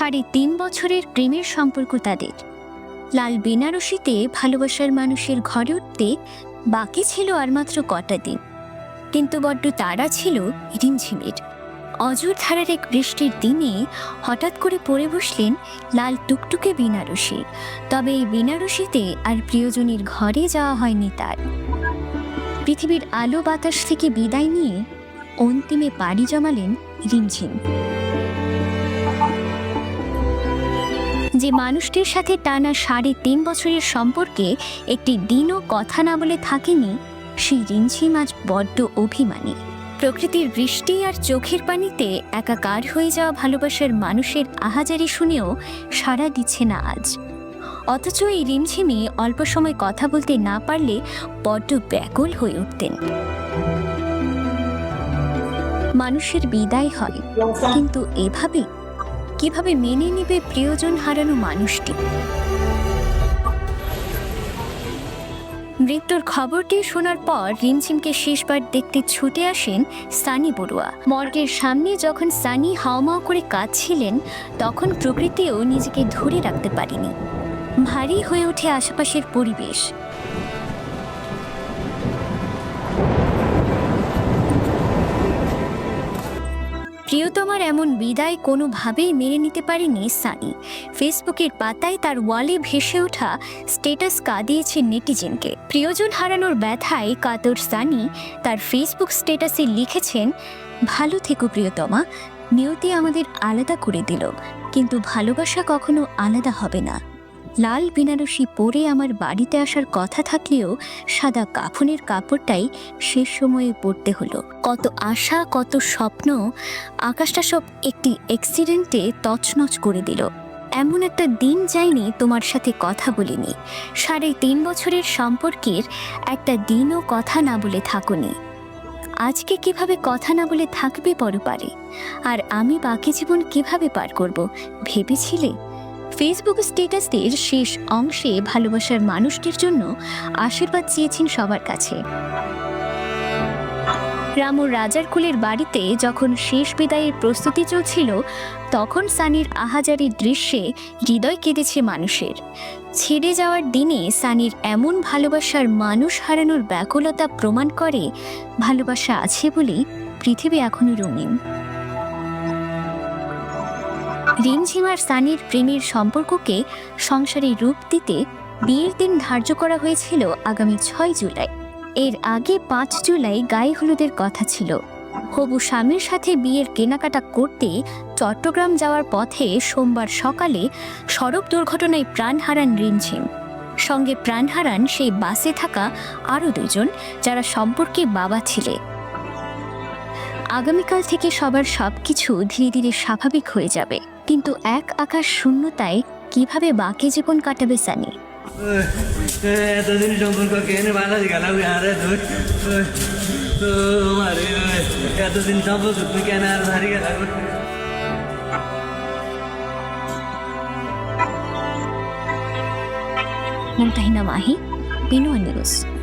সাড়ে তিন বছরের প্রেমের সম্পর্ক তাদের। লাল বেনারসিতে ভালোবাসার মানুষের ঘরে উঠতে বাকি ছিল আর মাত্র কটা দিন। কিন্তু বড্ড তারা ছিল রিমঝিমের। অজর ধারার এক বৃষ্টির দিনে হঠাৎ করে পড়ে বসলেন লাল টুকটুকে বেনারসি। তবে এই বেনারসিতে আর প্রিয়জনের ঘরে যাওয়া হয়নি তার। পৃথিবীর আলো বাতাস থেকে বিদায় নিয়ে অন্তিমে পাড়ি জমালেন রিমঝিম। যে মানুষটির সাথে টানা সাড়ে তিন বছরের সম্পর্কে একটি দিনও কথা না বলে থাকেনি সেই রিমঝিম আজ বড্ড অভিমানী। প্রকৃতির বৃষ্টি আর চোখের পানিতে একাকার হয়ে যাওয়া ভালোবাসার মানুষের আহাজারি শুনেও সাড়া দিচ্ছে না আজ। অথচ এই রিমঝিমে অল্প সময় কথা বলতে না পারলে বড্ড ব্যাকুল হয়ে উঠতেন। মানুষের বিদায় হয়, কিন্তু এভাবে কীভাবে মেনে নেবে প্রিয়জন হারানো মানুষটি? মৃত্যুর খবরটি শোনার পর রিমঝিমকে শেষবার দেখতে ছুটে আসেন সানি বড়ুয়া। মর্গের সামনে যখন সানি হাওমাও করে কাঁদছিলেন, তখন প্রকৃতিও নিজেকে ধরে রাখতে পারেনি। ভারী হয়ে ওঠে আশেপাশের পরিবেশ। প্রিয়তমার এমন বিদায় কোনোভাবেই মেনে নিতে পারেনি, সানি। ফেসবুকের পাতায় তার ওয়ালে ভেসে ওঠা স্টেটাস কাঁদিয়েছে নেটিজেনকে। প্রিয়জন হারানোর ব্যথায় কাতর সানি তার ফেসবুক স্টেটাসে লিখেছেন, ভালো থেকো প্রিয়তমা নিয়তি আমাদের আলাদা করে দিল, কিন্তু ভালোবাসা কখনো আলাদা হবে না। লাল বেনারসি পরে আমার বাড়িতে আসার কথা থাকলেও সাদা কাফনের কাপড়টাই শেষ সময়ে পড়তে হলো। কত আশা, কত স্বপ্ন, আকাশটা সব একটি অ্যাক্সিডেন্টে তছনছ করে দিল। এমন একটা দিন যায়নি তোমার সাথে কথা বলিনি। সাড়ে তিন বছরের সম্পর্কের একটা দিনও কথা না বলে থাকুনি। আজকে কীভাবে কথা না বলে থাকবে পরপারে? আর আমি বাকি জীবন কীভাবে পার করব, ভেবেছিলে? ফেসবুক স্ট্যাটাসের শেষ অংশে ভালোবাসার মানুষটির জন্য আশীর্বাদ চেয়েছেন সবার কাছে। রামুর রাজার কুলের বাড়িতে যখন শেষ বিদায়ের প্রস্তুতি চলছিল, তখন সানির আহাজারির দৃশ্যে হৃদয় কেঁদেছে মানুষের। ছেড়ে যাওয়ার দিনে সানির এমন ভালোবাসার মানুষ হারানোর ব্যাকুলতা প্রমাণ করে, ভালোবাসা আছে বলেই পৃথিবী এখনও রঙিন। রিমঝিম আর সানির প্রেমের সম্পর্ককে সংসারে রূপ দিতে বিয়ের দিন ধার্য করা হয়েছিল আগামী ছয় জুলাই। এর আগে পাঁচ জুলাই গায়ে হলুদের কথা ছিল। হবু স্বামীর সাথে বিয়ের কেনাকাটা করতে চট্টগ্রাম যাওয়ার পথে সোমবার সকালে সড়ক দুর্ঘটনায় প্রাণ হারান রিমঝিম। সঙ্গে প্রাণ হারান সেই বাসে থাকা আরও দুজন যারা সম্পর্কে বাবা ছিলে। আগামীকাল থেকে সবার সবকিছু ধীরে ধীরে স্বাভাবিক হয়ে যাবে। কিন্তু এক আকাশ শূন্যতায় কীভাবে বাকি জীবন কাটাবে সানি? এতদিন সম্পর্ক কেন ভালো গেলাম আরে মারে এতদিন সম্পর্ক তুই কেন আর ভারী গেলাম মুমতাহিনা মাহি বিনু নিউজ